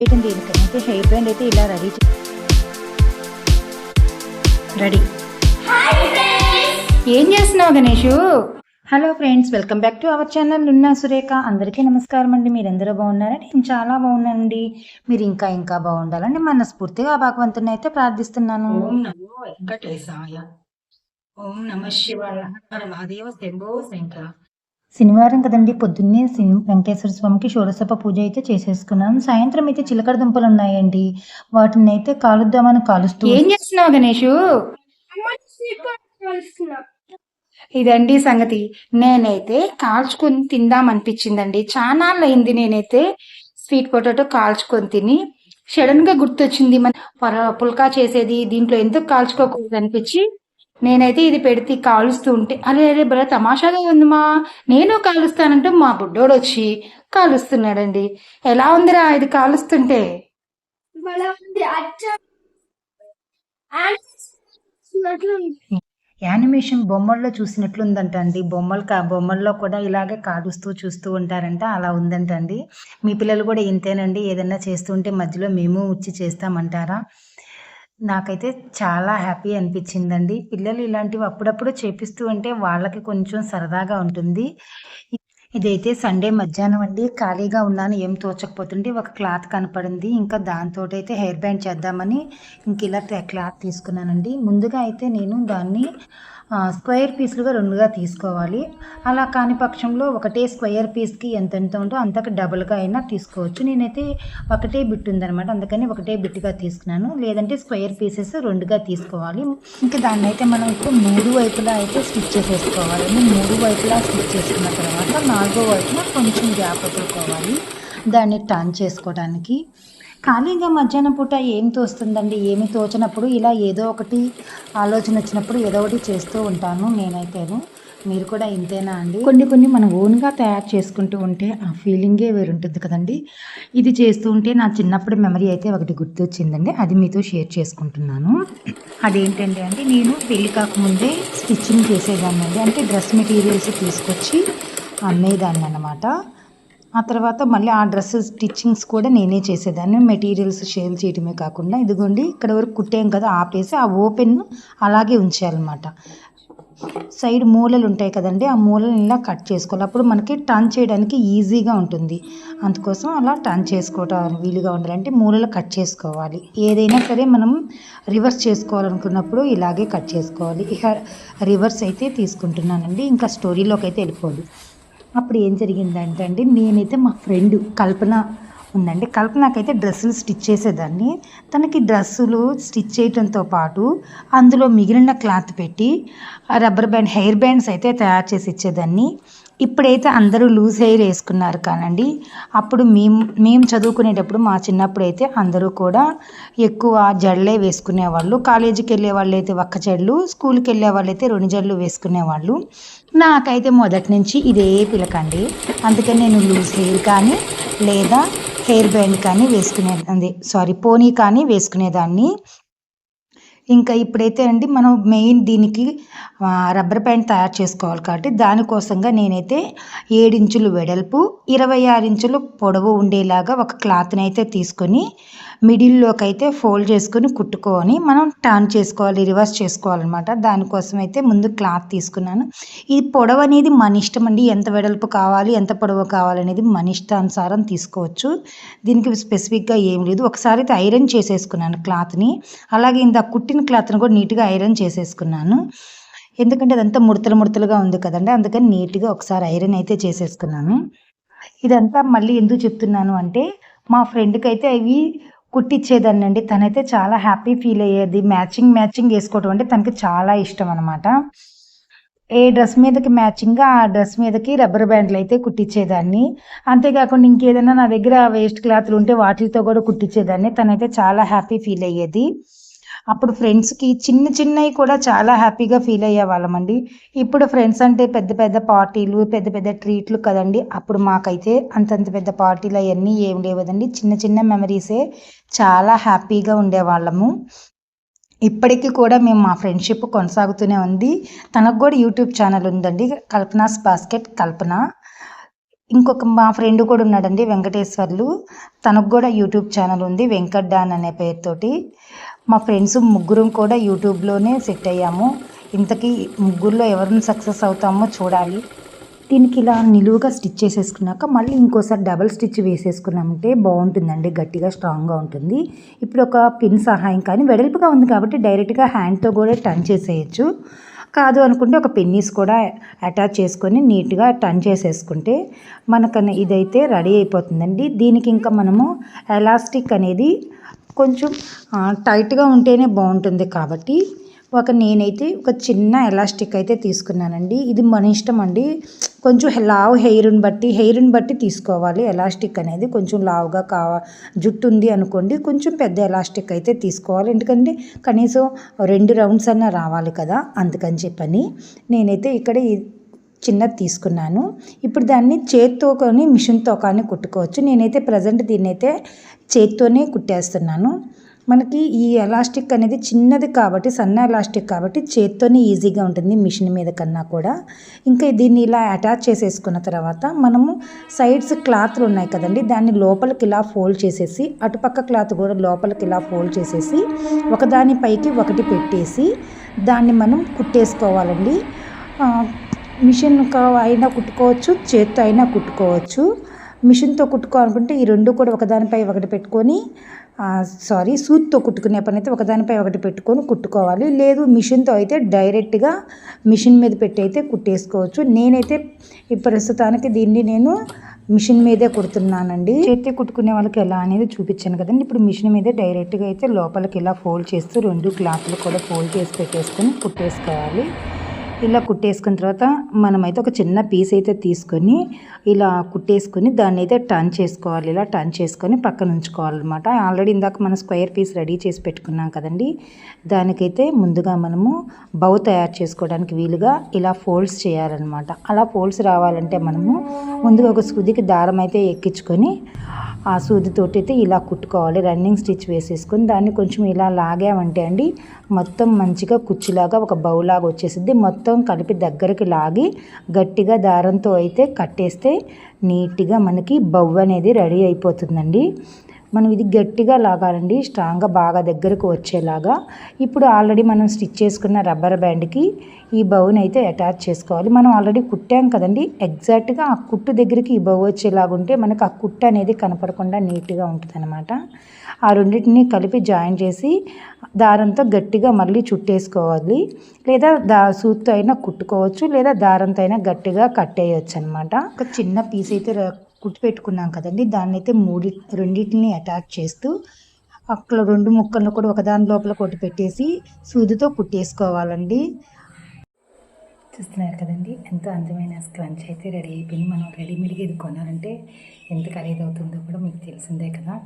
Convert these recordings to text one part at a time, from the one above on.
చేయటం దేనికని అయితే hair band అయితే ఇలా రెడీ రెడీ. ఏం చేస్తున్నావు Ganesh? Hello friends welcome back to our channel ఉన్నా సురేఖ. అందరికీ నమస్కారం అండి. మీరందరూ బాగున్నారా? నేను చాలా బాగున్నానండి. మీరు ఇంకా ఇంకా బాగుండాలని మనస్ఫూర్తిగా ఆ భగవంతుని అయితే ప్రార్థిస్తున్నాను. ఓం నమో వెంకటేశాయ. ఓం నమ శివాయ. మహాదేవ శంభో శంకర. శనివారం కదండి పొద్దున్నే వెంకటేశ్వర స్వామికి షోడసప పూజ అయితే చేసేసుకున్నాను. సాయంత్రం అయితే చిలకడ దుంపలు ఉన్నాయండి. వాటిని అయితే కాలుద్దామని కాలుస్తూ ఏం చేస్తున్నావు గణేష్? ఇదండి సంగతి. నేనైతే కాల్చుకొని తిందాం అనిపించిందండి చాలా అయింది నేనైతే స్వీట్ పొటాటో కాల్చుకొని తిని సడన్గా గుర్తొచ్చింది మన పుల్కా చేసేది దీంట్లో ఎందుకు కాల్చుకోకూడదు అనిపించి నేనైతే ఇది పెడితే కాలుస్తూ ఉంటే అరే అరే భలే తమాషాగా ఉంది మా నేను కాలుస్తానంటే మా బుడ్డోడు వచ్చి కాలుస్తున్నాడండి. ఎలా ఉందిరా ఇది కాలుస్తుంటే? భలే ఉంది అచ్చం. యానిమేషన్ బొమ్మల్లో చూసినట్లుందంట అండి బొమ్మలు కా బొమ్మల్లో కూడా ఇలాగే కాలుస్తూ చూస్తూ ఉంటారంట అలా ఉందంట అండి మీ పిల్లలు కూడా ఇంతేనండి ఏదైనా చేస్తుంటే మధ్యలో మేము వచ్చి చేస్తామంటారా? నాకైతే చాలా హ్యాపీ అనిపించిందండి. పిల్లలు ఇలాంటివి అప్పుడప్పుడు చేపిస్తూ ఉంటే వాళ్ళకి కొంచెం సరదాగా ఉంటుంది. ఇదైతే సండే మధ్యాహ్నం అండి. ఖాళీగా ఉన్నాను ఏం తోచకపోతుంటే ఒక క్లాత్ కనపడింది. ఇంకా దాంతో అయితే హెయిర్ బ్యాండ్ చేద్దామని ఇంక ఇలా క్లాత్ తీసుకున్నానండి. ముందుగా అయితే నేను దాన్ని స్క్వేర్ పీసులుగా రెండుగా తీసుకోవాలి. అలా కాని పక్షంలో ఒకటే స్క్వేర్ పీస్కి ఎంతెంత ఉందో అంతకు డబుల్గా అయినా తీసుకోవచ్చు. నేనైతే ఒకటే బిట్ ఉందనమాట అందుకని ఒకటే బిట్గా తీసుకున్నాను. లేదంటే స్క్వేర్ పీసెస్ రెండుగా తీసుకోవాలి. ఇంకా దాన్ని అయితే మనం ఇప్పుడు మూడు వైపులా అయితే స్టిచ్ చేసేసుకోవాలండి మూడు వైపులా స్టిచ్ చేసుకున్న తర్వాత నాలుగో వైపున కొంచెం గ్యాప్ వదులుకోవాలి. దాన్ని టర్న్ చేసుకోవడానికి. ఖాళీగా మధ్యాహ్నం పూట ఏం తోస్తుందండి? ఏమి తోచినప్పుడు ఇలా ఏదో ఒకటి ఆలోచన వచ్చినప్పుడు ఏదో ఒకటి చేస్తూ ఉంటాను నేనైతేను. మీరు కూడా ఇంతేనా అండి? కొన్ని కొన్ని మనం ఓన్గా తయారు చేసుకుంటూ ఉంటే ఆ ఫీలింగే వేరుంటుంది కదండి. ఇది చేస్తూ ఉంటే నా చిన్నప్పుడు మెమరీ అయితే ఒకటి గుర్తొచ్చిందండి. అది మీతో షేర్ చేసుకుంటున్నాను. అదేంటండి అంటే నేను పెళ్ళి కాకముందే స్టిచ్చింగ్ చేసేదాన్నండి. అంటే డ్రెస్ మెటీరియల్స్ తీసుకొచ్చి అమ్మేదాన్ని అన్నమాట ఆ తర్వాత మళ్ళీ ఆ డ్రెస్సెస్ స్టిచ్చింగ్స్ కూడా నేనే చేసేదాన్ని. మెటీరియల్స్ షేర్ చేయడమే కాకుండా. ఇదిగోండి ఇక్కడ వరకు కుట్టాం కదా ఆపేసి ఆ ఓపెన్ అలాగే ఉంచేయాలన్నమాట సైడ్ మూలలు ఉంటాయి కదండి ఆ మూలలు ఇలా కట్ చేసుకోవాలి. అప్పుడు మనకి టర్న్ చేయడానికి ఈజీగా ఉంటుంది. అందుకోసం అలా టర్న్ చేసుకోవటం వీలుగా ఉండాలంటే మూలలు కట్ చేసుకోవాలి. ఏదైనా సరే మనం రివర్స్ చేసుకోవాలనుకున్నప్పుడు ఇలాగే కట్ చేసుకోవాలి. ఇక రివర్స్ అయితే తీసుకుంటున్నానండి. ఇంకా స్టోరీలోకి అయితే వెళ్ళిపోదు. అప్పుడు ఏం జరిగిందంటే అండి నేనైతే మా ఫ్రెండ్ కల్పన ఉందండి. కల్పనకైతే డ్రెస్సులు స్టిచ్ చేసేదాన్ని. తనకి డ్రెస్సులు స్టిచ్ చేయడంతో పాటు అందులో మిగిలిన క్లాత్ పెట్టి ఆ రబ్బర్ బ్యాండ్ హెయిర్ బ్యాండ్స్ అయితే తయారు చేసి ఇచ్చేదాన్ని. ఇప్పుడైతే అందరూ లూజ్ హెయిర్ వేసుకున్నారు కానండి. అప్పుడు మేము మేము చదువుకునేటప్పుడు మా చిన్నప్పుడు అయితే అందరూ కూడా ఎక్కువ జడలే వేసుకునేవాళ్ళు. కాలేజీకి వెళ్ళే వాళ్ళు అయితే ఒక్క జడలు స్కూల్కి వెళ్ళే వాళ్ళు అయితే రెండు జడలు వేసుకునేవాళ్ళు. నాకైతే మొదటి నుంచి ఇదే పిలకండి. అందుకని నేను లూజ్ హెయిర్ కానీ లేదా హెయిర్ బ్యాండ్ కానీ వేసుకునేది సారీ పోనీ కానీ వేసుకునేదాన్ని. ఇంకా ఇప్పుడైతే అండి మనం మెయిన్ దీనికి రబ్బర్ ప్యాంట్ తయారు చేసుకోవాలి కాబట్టి దానికోసంగా నేనైతే ఏడించులు వెడల్పు ఇరవై ఆరు ఇంచులు పొడవు ఉండేలాగా ఒక క్లాత్ని అయితే తీసుకొని మిడిల్లోకి అయితే ఫోల్డ్ చేసుకొని కుట్టుకొని మనం టర్న్ చేసుకోవాలి రివర్స్ చేసుకోవాలన్నమాట. దానికోసం అయితే ముందు క్లాత్ తీసుకున్నాను. ఈ పొడవు అనేది మన ఇష్టం అండి. ఎంత వెడల్పు కావాలి ఎంత పొడవు కావాలనేది మన ఇష్టానుసారం తీసుకోవచ్చు. దీనికి స్పెసిఫిక్గా ఏం లేదు. ఒకసారి అయితే ఐరన్ చేసేసుకున్నాను క్లాత్ని. అలాగే ఇంత కుట్టిన క్లాత్ని కూడా నీట్గా ఐరన్ చేసేసుకున్నాను. ఎందుకంటే అదంతా ముడతలు ముడతలుగా ఉంది కదండి. అందుకని నీట్గా ఒకసారి ఐరన్ అయితే చేసేసుకున్నాను. ఇదంతా మళ్ళీ ఎందుకు చెప్తున్నాను అంటే మా ఫ్రెండ్కి అయితే అవి కుట్టించేదాన్ని అండి తనైతే చాలా హ్యాపీ ఫీల్ అయ్యేది. మ్యాచింగ్ మ్యాచింగ్ వేసుకోవటం అంటే తనకి చాలా ఇష్టం అనమాట ఏ డ్రెస్ మీదకి మ్యాచింగ్గా ఆ డ్రెస్ మీదకి రబ్బర్ బ్యాండ్లు అయితే కుట్టించేదాన్ని అంతేకాకుండా ఇంకేదైనా నా దగ్గర వేస్ట్ క్లాత్లు ఉంటే వాటితో కూడా కుట్టించేదాన్ని తనైతే చాలా హ్యాపీ ఫీల్ అయ్యేది. అప్పుడు ఫ్రెండ్స్కి చిన్న చిన్నవి కూడా చాలా హ్యాపీగా ఫీల్ అయ్యే వాళ్ళమండి ఇప్పుడు ఫ్రెండ్స్ అంటే పెద్ద పెద్ద పార్టీలు పెద్ద పెద్ద ట్రీట్లు కదండి. అప్పుడు మాకైతే అంతంత పెద్ద పార్టీలు అవన్నీ ఏం లేవదండి. చిన్న చిన్న మెమరీసే చాలా హ్యాపీగా ఉండేవాళ్ళము. ఇప్పటికీ కూడా మేము మా ఫ్రెండ్షిప్ కొనసాగుతూనే ఉంది. తనకు కూడా యూట్యూబ్ ఛానల్ ఉందండి. కల్పనాస్ బాస్కెట్ కల్పన. ఇంకొక మా ఫ్రెండ్ కూడా ఉన్నాడండి వెంకటేశ్వర్లు. తనకు కూడా యూట్యూబ్ ఛానల్ ఉంది వెంకట్ డాన్ అనే పేరుతోటి. మా ఫ్రెండ్స్ ముగ్గురం కూడా యూట్యూబ్లోనే సెట్ అయ్యాము. ఇంతకీ ముగ్గురులో ఎవరిని సక్సెస్ అవుతామో చూడాలి. దీనికి ఇలా నిలువుగా స్టిచ్ చేసేసుకున్నాక మళ్ళీ ఇంకోసారి డబల్ స్టిచ్ వేసేసుకున్నామంటే బాగుంటుందండి గట్టిగా స్ట్రాంగ్గా ఉంటుంది. ఇప్పుడు ఒక పిన్ సహాయం కానీ వెడల్పుగా ఉంది కాబట్టి డైరెక్ట్గా హ్యాండ్తో కూడా టర్న్ చేసేయచ్చు. కాదు అనుకుంటే ఒక పెన్నీస్ కూడా అటాచ్ చేసుకొని నీట్గా టర్న్ చేసేసుకుంటే మనకన్నా ఇదైతే రెడీ అయిపోతుందండి. దీనికి ఇంకా మనము ఎలాస్టిక్ అనేది కొంచెం టైట్గా ఉంటేనే బాగుంటుంది కాబట్టి ఒక నేనైతే ఒక చిన్న ఎలాస్టిక్ అయితే తీసుకున్నానండి. ఇది మన ఇష్టం అండి. కొంచెం లావ్ హెయిర్ని బట్టి హెయిర్ని బట్టి తీసుకోవాలి. ఎలాస్టిక్ అనేది కొంచెం లావుగా కావ జుట్టు ఉంది అనుకోండి కొంచెం పెద్ద ఎలాస్టిక్ అయితే తీసుకోవాలి. ఎందుకంటే కనీసం రెండు రౌండ్స్ అన్న రావాలి కదా అందుకని చెప్పని నేనైతే ఇక్కడ చిన్నది తీసుకున్నాను. ఇప్పుడు దాన్ని చేత్తో కానీ మిషన్తో కానీ కుట్టుకోవచ్చు. నేనైతే ప్రజెంట్ దీన్ని అయితే చేత్తోనే కుట్టేస్తున్నాను. మనకి ఈ ఎలాస్టిక్ అనేది చిన్నది కాబట్టి సన్న ఎలాస్టిక్ కాబట్టి చేత్తోనే ఈజీగా ఉంటుంది మిషన్ మీద కన్నా కూడా. ఇంకా దీన్ని ఇలా అటాచ్ చేసేసుకున్న తర్వాత మనము సైడ్స్ క్లాత్లు ఉన్నాయి కదండి దాన్ని లోపలికి ఇలా ఫోల్డ్ చేసేసి అటుపక్క క్లాత్ కూడా లోపలికి ఇలా ఫోల్డ్ చేసేసి ఒకదాని పైకి ఒకటి పెట్టేసి దాన్ని మనం కుట్టేసుకోవాలండి. మిషన్ అయినా కుట్టుకోవచ్చు చేత్తో అయినా కుట్టుకోవచ్చు. మిషన్తో కుట్టుకోవాలనుకుంటే ఈ రెండు కూడా ఒకదానిపై ఒకటి పెట్టుకొని సారీ సూత్తో కుట్టుకునే పని అయితే ఒకదానిపై ఒకటి పెట్టుకొని కుట్టుకోవాలి. లేదు మిషన్తో అయితే డైరెక్ట్గా మిషన్ మీద పెట్టి అయితే కుట్టేసుకోవచ్చు. నేనైతే ఈ ప్రస్తుతానికి దీన్ని నేను మిషన్ మీదే కుడుతున్నానండి. చేతి కుట్టుకునే వాళ్ళకి ఎలా అనేది చూపించాను కదండి. ఇప్పుడు మిషన్ మీదే డైరెక్ట్గా అయితే లోపలికి ఇలా ఫోల్డ్ చేస్తూ రెండు క్లాత్లు కూడా ఫోల్డ్ చేసి పెట్టేసుకొని కుట్టేసుకోవాలి. ఇలా కుట్టేసుకున్న తర్వాత మనమైతే ఒక చిన్న పీస్ అయితే తీసుకొని ఇలా కుట్టేసుకొని దాన్ని అయితే టర్న్ చేసుకోవాలి. ఇలా టర్న్ చేసుకొని పక్కన ఉంచుకోవాలన్నమాట. ఆల్రెడీ ఇందాక మనం స్క్వేర్ పీస్ రెడీ చేసి పెట్టుకున్నాం కదండి. దానికైతే ముందుగా మనము బౌ తయారు చేసుకోవడానికి వీలుగా ఇలా ఫోల్డ్స్ చేయాలన్నమాట. అలా ఫోల్డ్స్ రావాలంటే మనము ముందుగా ఒక సూదికి దారం అయితే ఎక్కించుకొని ఆ సూదితోటి అయితే ఇలా కుట్టుకోవాలి. రన్నింగ్ స్టిచ్ వేసేసుకొని దాన్ని కొంచెం ఇలా లాగామంటే అండి మొత్తం మంచిగా కుచ్చులాగా ఒక బౌలాగా వచ్చేసిద్ది. మొత్తం మొత్తం కలిపి దగ్గరికి లాగి గట్టిగా దారంతో అయితే కట్టేస్తే నీట్గా మనకి బవ్ అనేది రెడీ అయిపోతుందండి. మనం ఇది గట్టిగా లాగాలండి స్ట్రాంగ్గా బాగా దగ్గరకు వచ్చేలాగా. ఇప్పుడు ఆల్రెడీ మనం స్టిచ్ చేసుకున్న రబ్బర్ బ్యాండ్కి ఈ బౌన్ అయితే అటాచ్ చేసుకోవాలి. మనం ఆల్రెడీ కుట్టాం కదండి ఎగ్జాక్ట్గా ఆ కుట్టు దగ్గరికి ఈ బౌ వచ్చేలాగా ఉంటే మనకు ఆ కుట్టు అనేది కనపడకుండా నీట్గా ఉంటుంది ఆ రెండింటిని కలిపి జాయిన్ చేసి దారంతో గట్టిగా మళ్ళీ చుట్టేసుకోవాలి. లేదా దా సూత్తో అయినా కుట్టుకోవచ్చు లేదా దారంతో అయినా గట్టిగా కట్టేయచ్చు అనమాట ఒక చిన్న పీస్ అయితే కుట్టి పెట్టుకున్నాం కదండి. దాన్ని అయితే మూడి రెండింటిని అటాచ్ చేస్తూ అక్కడ రెండు ముక్కలను కూడా ఒకదాని లోపల కొట్టి పెట్టేసి సూదితో కుట్టేసుకోవాలండి. చూస్తున్నారు కదండి. ఎంతో అందమైన స్క్రంచ్ అయితే రెడీ అయిపోయింది. మనం రెడీమేడ్గా ఇది కొనాలంటే ఎంత ఖరీదు అవుతుందో కూడా మీకు తెలిసిందే కదా.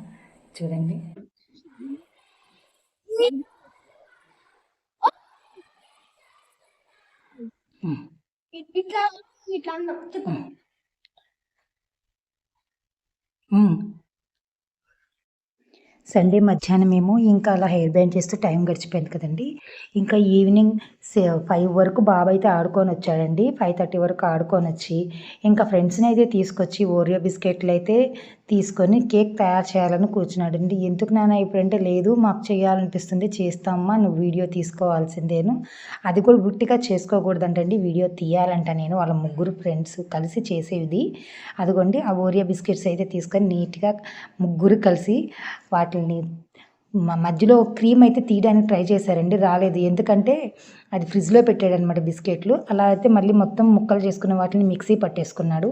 చూడండి. ఇట్లా ఇట్లా. సండే మధ్యాహ్నం ఏమో ఇంకా అలా హెయిర్ బ్యాండ్ చేస్తూ టైం గడిచిపోయింది కదండి. ఇంకా ఈవినింగ్ ఫైవ్ వరకు బాబు అయితే ఆడుకొని వచ్చాడండి. ఫైవ్ థర్టీ వరకు ఆడుకొని వచ్చి ఇంకా ఫ్రెండ్స్ని అయితే తీసుకొచ్చి ఓరియో బిస్కెట్లు అయితే తీసుకొని కేక్ తయారు చేయాలని కూర్చున్నాడండి ఎందుకు నాన్న ఇప్పుడంటే లేదు మాకు చేయాలనిపిస్తుంది చేస్తామమ్మా నువ్వు వీడియో తీసుకోవాల్సిందేను. అది కూడా గుట్టిగా చేసుకోకూడదంటండి వీడియో తీయాలంట నేను వాళ్ళ ముగ్గురు ఫ్రెండ్స్ కలిసి చేసేది. అదిగోండి ఆ ఓరియా బిస్కెట్స్ అయితే తీసుకొని నీట్గా ముగ్గురు కలిసి వాటిని మధ్యలో క్రీమ్ అయితే తీయడానికి ట్రై చేశారండి రాలేదు. ఎందుకంటే అది ఫ్రిడ్జ్లో పెట్టాడనమాట బిస్కెట్లు. అలా అయితే మళ్ళీ మొత్తం ముక్కలు చేసుకున్న వాటిని మిక్సీ పట్టేసుకున్నాడు.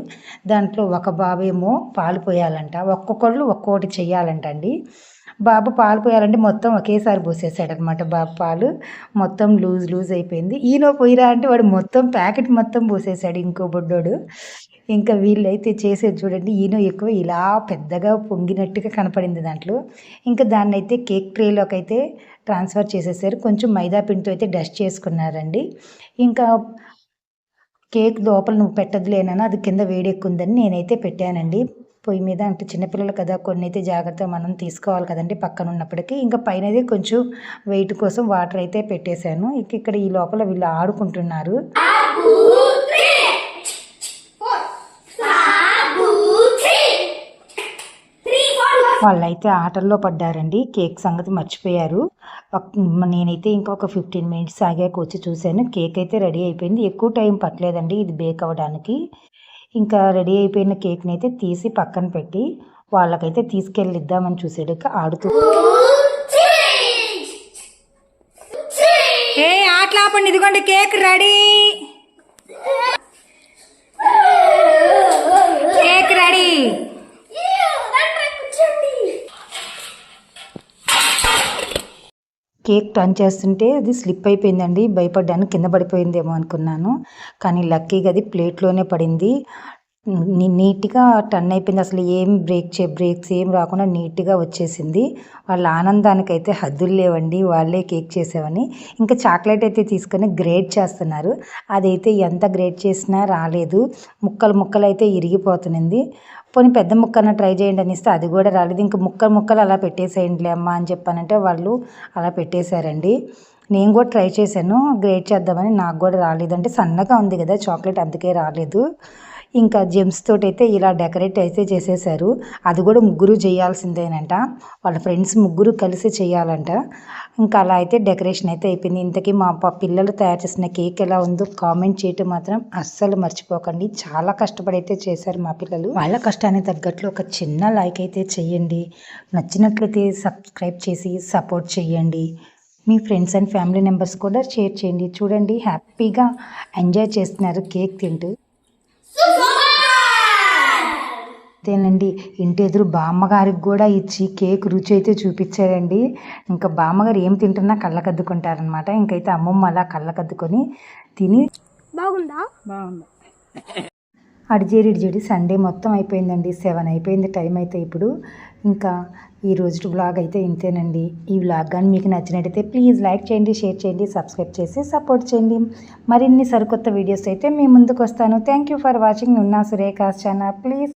దాంట్లో ఒక బాబేమో పాలు పోయాలంట. ఒక్కొక్కళ్ళు ఒక్కొక్కటి చెయ్యాలంట అండి బాబు పాలు పోయాలంటే మొత్తం ఒకేసారి పోసేసాడు అనమాట బాబు పాలు. మొత్తం లూజ్ లూజ్ అయిపోయింది. ఈయన పోయిరా అంటే వాడు మొత్తం ప్యాకెట్ మొత్తం పోసేసాడు ఇంకో బొడ్డోడు. ఇంకా వీళ్ళైతే చేసేది చూడండి ఈయన ఎక్కువ ఇలా పెద్దగా పొంగినట్టుగా కనపడింది దాంట్లో. ఇంకా దాన్ని అయితే కేక్ ట్రేలోకి అయితే ట్రాన్స్ఫర్ చేసేసారు. కొంచెం మైదా పిండితో అయితే డస్ట్ చేసుకున్నారండి. ఇంకా కేక్ లోపల నువ్వు పెట్టదులేనని అది కింద వేడెక్కుందని నేనైతే పెట్టానండి. పొయ్యి మీద అంటే చిన్నపిల్లలు కదా కొన్ని అయితే జాగ్రత్త మనం తీసుకోవాలి కదండి పక్కన ఉన్నప్పటికీ ఇంకా పైనది కొంచెం వెయిట్ కోసం వాటర్ అయితే పెట్టేశాను. ఇంక ఇక్కడ ఈ లోపల వీళ్ళు ఆడుకుంటున్నారు. వాళ్ళైతే ఆటల్లో పడ్డారండి. కేక్ సంగతి మర్చిపోయారు. నేనైతే ఇంకా ఒక ఫిఫ్టీన్ మినిట్స్ ఆగాక వచ్చి చూశాను. కేక్ అయితే రెడీ అయిపోయింది. ఎక్కువ టైం పట్టలేదండి ఇది బేక్ అవ్వడానికి. ఇంకా రెడీ అయిపోయిన కేక్ని అయితే తీసి పక్కన పెట్టి వాళ్ళకైతే తీసుకెళ్ళి ఇద్దామని చూసేటక్క ఆడుతూ ఏ ఆటలు ఆపండి ఇదిగోండి cake ready cake ready cake turn చేస్తుంటే అది స్లిప్ అయిపోయిందండి. భయపడ్డాను. కింద పడిపోయిందేమో అనుకున్నాను. కానీ లక్కీగా అది ప్లేట్లోనే పడింది. నీట్గా టర్న్ అయిపోయింది. అసలు ఏం బ్రేక్ చే బ్రేక్స్ ఏం రాకుండా నీట్గా వచ్చేసింది. వాళ్ళ ఆనందానికి అయితే హద్దులు లేవండి. వాళ్ళే కేక్ చేసేవని. ఇంకా చాక్లెట్ అయితే తీసుకొని గ్రేట్ చేస్తున్నారు. అదైతే ఎంత గ్రేట్ చేసినా రాలేదు. ముక్కలు ముక్కలు అయితే ఇరిగిపోతుంది పోనీ పెద్ద ముక్కన ట్రై చేయండి అని ఇస్తే అది కూడా రాలేదు. ఇంక ముక్కలు ముక్కలు అలా పెట్టేసేయండిలే అమ్మ అని చెప్పానంటే వాళ్ళు అలా పెట్టేశారండి. నేను కూడా ట్రై చేశాను. గ్రేట్ చేద్దామని నాకు కూడా రాలేదు అంటే సన్నగా ఉంది కదా చాక్లెట్ అందుకే రాలేదు. ఇంకా జెమ్స్ తోటి అయితే ఇలా డెకరేట్ అయితే చేసేసారు. అది కూడా ముగ్గురు చేయాల్సిందేనంట. వాళ్ళ ఫ్రెండ్స్ ముగ్గురు కలిసి చేయాలంట. ఇంకా అలా అయితే డెకరేషన్ అయితే అయిపోయింది. ఇంతకీ మా పిల్లలు తయారు చేసిన కేక్ ఎలా ఉందో కామెంట్ చేయటం మాత్రం అస్సలు మర్చిపోకండి. చాలా కష్టపడి అయితే చేశారు మా పిల్లలు. వాళ్ళ కష్టానికి తగ్గట్లు ఒక చిన్న లైక్ అయితే చేయండి. నచ్చినట్లయితే సబ్స్క్రైబ్ చేసి సపోర్ట్ చేయండి. మీ ఫ్రెండ్స్ అండ్ ఫ్యామిలీ మెంబర్స్ కూడా షేర్ చేయండి. చూడండి హ్యాపీగా ఎంజాయ్ చేస్తున్నారు కేక్ తింటూ. అంతేనండి. ఇంటి ఎదురు బామ్మగారికి కూడా ఇచ్చి కేక్ రుచి అయితే చూపించారండి. ఇంకా బామ్మగారు ఏం తింటున్నా కళ్ళకద్దుకుంటారనమాట ఇంకైతే అమ్మమ్మ అలా కళ్ళకద్దుకొని తిని బాగుందా? బాగుంది. అడిజేరి ఇడిజేరి సండే మొత్తం అయిపోయిందండి. సెవెన్ అయిపోయింది టైం అయితే ఇప్పుడు. ఇంకా ఈ రోజు వ్లాగ్ అయితే ఇంతేనండి. ఈ వ్లాగ్ కానీ మీకు నచ్చినట్టయితే ప్లీజ్ లైక్ చేయండి షేర్ చేయండి సబ్స్క్రైబ్ చేసి సపోర్ట్ చేయండి. మరిన్ని సరికొత్త వీడియోస్ అయితే మీ ముందుకు వస్తాను thank you for watching. Nunna Surekha's channel please